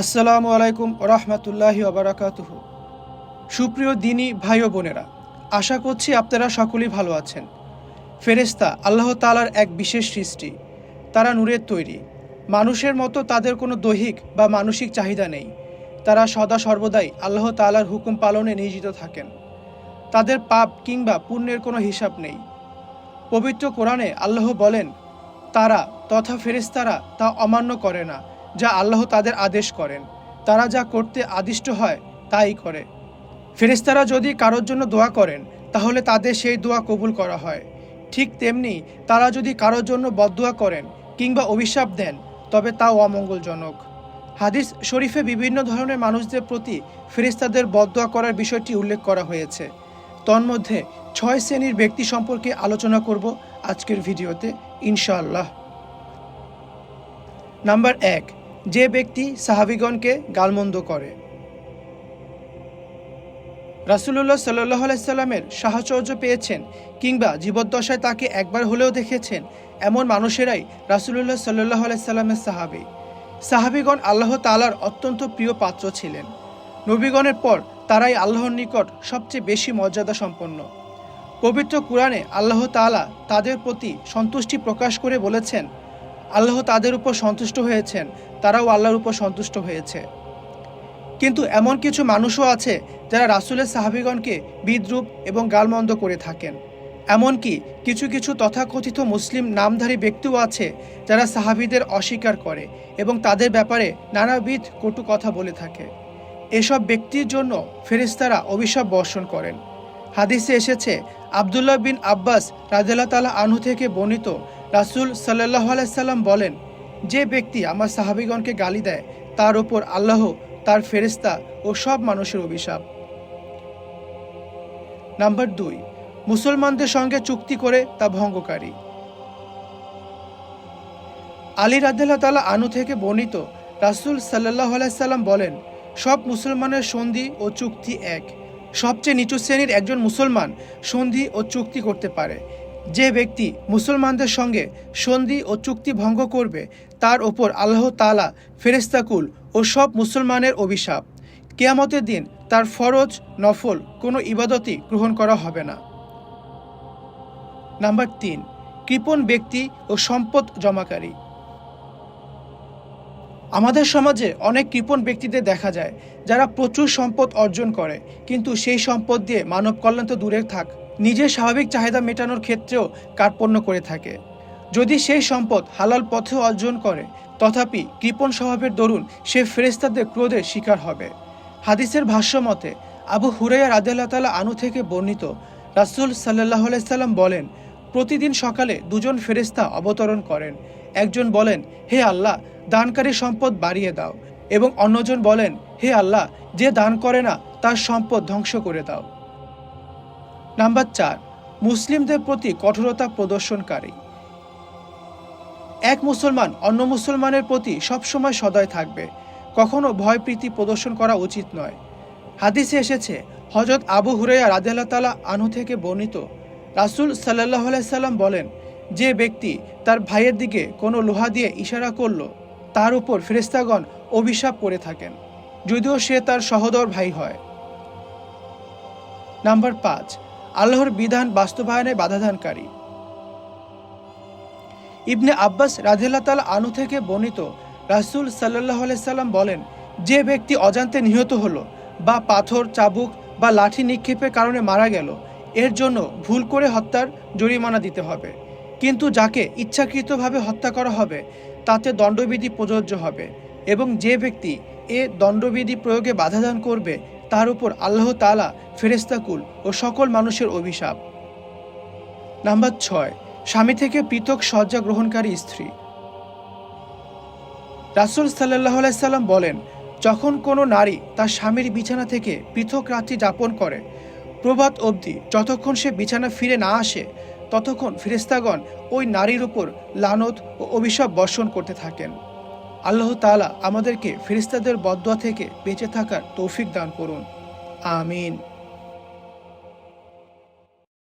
আসসালামু আলাইকুম রহমতুল্লাহি ওবরাকাতুহ সুপ্রিয় দিনী ভাই ও বোনেরা, আশা করছি আপনারা সকলেই ভালো আছেন। ফেরেস্তা আল্লাহ তালার এক বিশেষ সৃষ্টি, তারা নূরের তৈরি। মানুষের মতো তাদের কোনো দৈহিক বা মানসিক চাহিদা নেই। তারা সদা সর্বদাই আল্লাহ তালার হুকুম পালনে নিয়োজিত থাকেন। তাদের পাপ কিংবা পুণ্যের কোনো হিসাব নেই। পবিত্র কোরআনে আল্লাহ বলেন, তারা তথা ফেরেশতারা তা অমান্য করে না। যা আল্লাহ তাদের আদেশ করেন। তারা যা করতে আদিষ্ট হয়, তাই করে। ফেরেশতারা যদি কারোর জন্য দোয়া করেন, তাহলে তাদের সেই দোয়া কবুল করা হয়। ঠিক তেমনি তারা যদি কারোর জন্য বদদোয়া করেন কিংবা অভিশাপ দেন, তবে তাও অমঙ্গলজনক। হাদিস শরীফে বিভিন্ন ধরনের মানুষদের প্রতি ফেরেশতাদের বদদোয়া করার বিষয়টি উল্লেখ করা হয়েছে। তন্মধ্যে ছয় শ্রেণির ব্যক্তি সম্পর্কে আলোচনা করব আজকের ভিডিওতে, ইনশাআল্লাহ। নাম্বার এক যে ব্যক্তি সাহাবিগণকে গালমন্দ করে। রাসুলুল্লাহ সাল্লাহ আলাইসাল্লামের সাহচর্য পেয়েছেন কিংবা জীবদ্দশায় তাকে একবার হলেও দেখেছেন এমন মানুষেরাই রাসুলুল্লাহ সাল্লাহ আলাইসাল্লামের সাহাবি। সাহাবিগণ আল্লাহ তালার অত্যন্ত প্রিয় পাত্র ছিলেন। নবীগণের পর তারাই আল্লাহর নিকট সবচেয়ে বেশি মর্যাদা সম্পন্ন। পবিত্র কোরআনে আল্লাহ তাআলা তাদের প্রতি সন্তুষ্টি প্রকাশ করে বলেছেন আল্লাহ তাদের উপর সন্তুষ্ট হয়েছেন, তারাও আল্লাহর উপর সন্তুষ্ট হয়েছে। কিন্তু এমন কিছু মানুষও আছে যারা রাসুলের সাহাবিগণকে বিদ্রুপ এবং গালমন্দ করে থাকেন। এমনকি কিছু কিছু তথাকথিত মুসলিম নামধারী ব্যক্তিও আছে যারা সাহাবিদের অস্বীকার করে এবং তাদের ব্যাপারে নানাবিধ কটু কথা বলে থাকে। এসব ব্যক্তির জন্য ফেরিস্তারা অভিশাপ বর্ষণ করেন। হাদিসে এসেছে, আবদুল্লাহ বিন আব্বাস রাজেল্লা তালা আনহু থেকে বর্ণিত রাসুল সাল্লাহ আলাইসাল্লাম বলেন, যে ব্যক্তি আমার সাহাবিগণকে গালি দেয়, তার ওপর আল্লাহ, তার ফেরেস্তা ও সব মানুষের অভিশাপ। নাম্বার দুই, মুসলমানদের সঙ্গে চুক্তি করে তা ভঙ্গকারী। আলী রাদ্দাল্লাহ তালা আনু থেকে বর্ণিত, রাসুল সাল্লাহ আলাইসাল্লাম বলেন, সব মুসলমানের সন্ধি ও চুক্তি এক। সবচেয়ে নিচু শ্রেণির একজন মুসলমান সন্ধি ও চুক্তি করতে পারে। যে ব্যক্তি মুসলমানদের সঙ্গে সন্ধি ও চুক্তি ভঙ্গ করবে, তার ওপর আল্লাহ তালা ফেরেস্তাকুল ও সব মুসলমানের অভিশাপ। কেয়ামতের দিন তার ফরজ, নফল কোনো ইবাদতই গ্রহণ করা হবে না। নাম্বার তিন, কৃপণ ব্যক্তি ও সম্পদ জমাকারী। আমাদের সমাজে অনেক কৃপণ ব্যক্তিদের দেখা যায়, যারা প্রচুর সম্পদ অর্জন করে, কিন্তু সেই সম্পদ দিয়ে মানব কল্যাণ তো দূরে থাক। নিজের স্বাভাবিক চাহিদা মেটানোর ক্ষেত্রেও কার্পণ্য করে থাকে। যদি সেই সম্পদ হালাল পথে অর্জন করে, তথাপি কৃপণ স্বভাবের দরুন সে ফেরেস্তাদের ক্রোধের শিকার হবে। হাদিসের ভাষ্য মতে, আবু হুরাইয়া রাদিয়াল্লাহ তালা আনু থেকে বর্ণিত রাসুল সাল্লাহ আলাইসাল্লাম বলেন, প্রতিদিন সকালে দুজন ফেরেস্তা অবতরণ করেন। একজন বলেন, হে আল্লাহ, দানকারী সম্পদ বাড়িয়ে দাও। এবং অন্যজন বলেন, হে আল্লাহ, যে দান করে না, তার সম্পদ ধ্বংস করে দাও। নাম্বার চার, মুসলিমদের প্রতি কঠোরতা প্রদর্শনকারী। এক মুসলমান অন্য মুসলমানের প্রতি সবসময় সদয় থাকবে, কখনো ভয় প্রীতি প্রদর্শন করা উচিত নয়। হাদিসে এসেছে হজরত আবু হুরাইয়া রাদিয়াল্লাহ তালা আনু থেকে বর্ণিত, রাসুল সাল্লাহ সাল্লাম বলেন, যে ব্যক্তি তার ভাইয়ের দিকে কোনো লোহা দিয়ে ইশারা করল, তার উপর ফেরেস্তাগণ অভিশাপ করে থাকেন, যদিও সে তার সহদর ভাই হয়। নাম্বার পাঁচ আল্লাহর বিধান বাস্তবায়নে বাধাদানকারী ইবনে আব্বাস রাজিল্লা তাল আনু থেকে বর্ণিত রাসুল সাল্লাহ সাল্লাম বলেন, যে ব্যক্তি অজান্তে নিহত হলো বা পাথর, চাবুক বা লাঠি নিক্ষেপের কারণে মারা গেল, এর জন্য ভুল করে হত্যার জরিমানা দিতে হবে। কিন্তু যাকে ইচ্ছাকৃতভাবে হত্যা করা হবে, তাতে দণ্ডবিধি প্রযোজ্য হবে এবং যে ব্যক্তি এ দণ্ডবিধি প্রয়োগে বাধাদান করবে তার উপর আল্লাহ তালা ফেরেস্তাকুল ও সকল মানুষের অভিশাপ। নাম্বার ছয়, স্বামী থেকে পৃথক শয্যা গ্রহণকারী স্ত্রী। রাসুল সাল্লাহ সাল্লাম বলেন, যখন কোনো নারী তার স্বামীর বিছানা থেকে পৃথক রাত্রি যাপন করে, প্রভাত অবধি যতক্ষণ সে বিছানা ফিরে না আসে, ততক্ষণ ফিরেস্তাগণ ওই নারীর উপর লানত ও অভিশাপ বর্ষণ করতে থাকেন। আল্লাহ তালা আমাদেরকে ফেরিস্তাদের বদয়া থেকে বেঁচে থাকার তৌফিক দান করুন। আমিন।